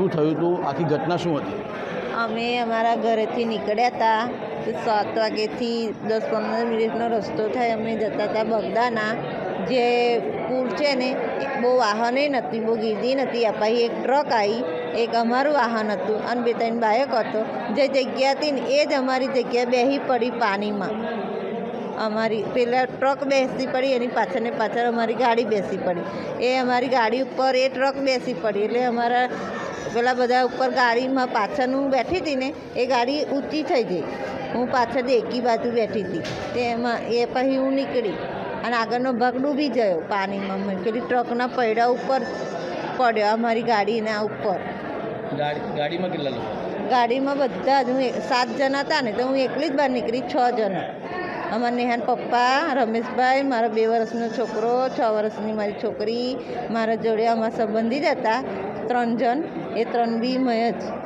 શું થયું હતું? આખી ઘટના શું હતી? અમે અમારા ઘરેથી નીકળ્યા હતા સાત વાગ્યેથી દસ પંદર મિનિટનો રસ્તો થાય. અમે જતા હતા બગદાના. જે પુલ છે ને બહુ વાહને નથી, બહુ ગીર્દી નથી. અપાઈ એક ટ્રક આવી એક અમારું વાહન હતું. અને બે ત્રણ બાયક હતો. જે જગ્યા હતી ને, એ જ અમારી જગ્યા બેસી પડી પાણીમાં. અમારી પેલા ટ્રક બેસી પડી, એની પાછળ ને પાછળ અમારી ગાડી બેસી પડી. એ અમારી ગાડી ઉપર એ ટ્રક બેસી પડી. એટલે અમારા પેલા બધા ઉપર ગાડીમાં પાછળ હું બેઠી હતી ને એ ગાડી ઊંચી થઈ ગઈ. હું પાછળ એકી બાજુ બેઠી હતી. તે એમાં એ પછી હું નીકળી અને આગળનો ભાગ ડૂબી ગયો પાણીમાં. મેં પેલી ટ્રકના પૈડા ઉપર પડ્યો અમારી ગાડીના ઉપર. ગાડીમાં કેટલા લોકો? ગાડીમાં બધા જ. હું સાત જણા હતા ને તો હું એકલી જ બહાર નીકળી છ જણા. અમારા નેહાન પપ્પા રમેશભાઈ મારો બે વર્ષનો છોકરો છ વર્ષની મારી છોકરી મારા જોડે અમારા સંબંધી જ હતા. ત્રણ જણ એ ત્રણ બી મેં જ.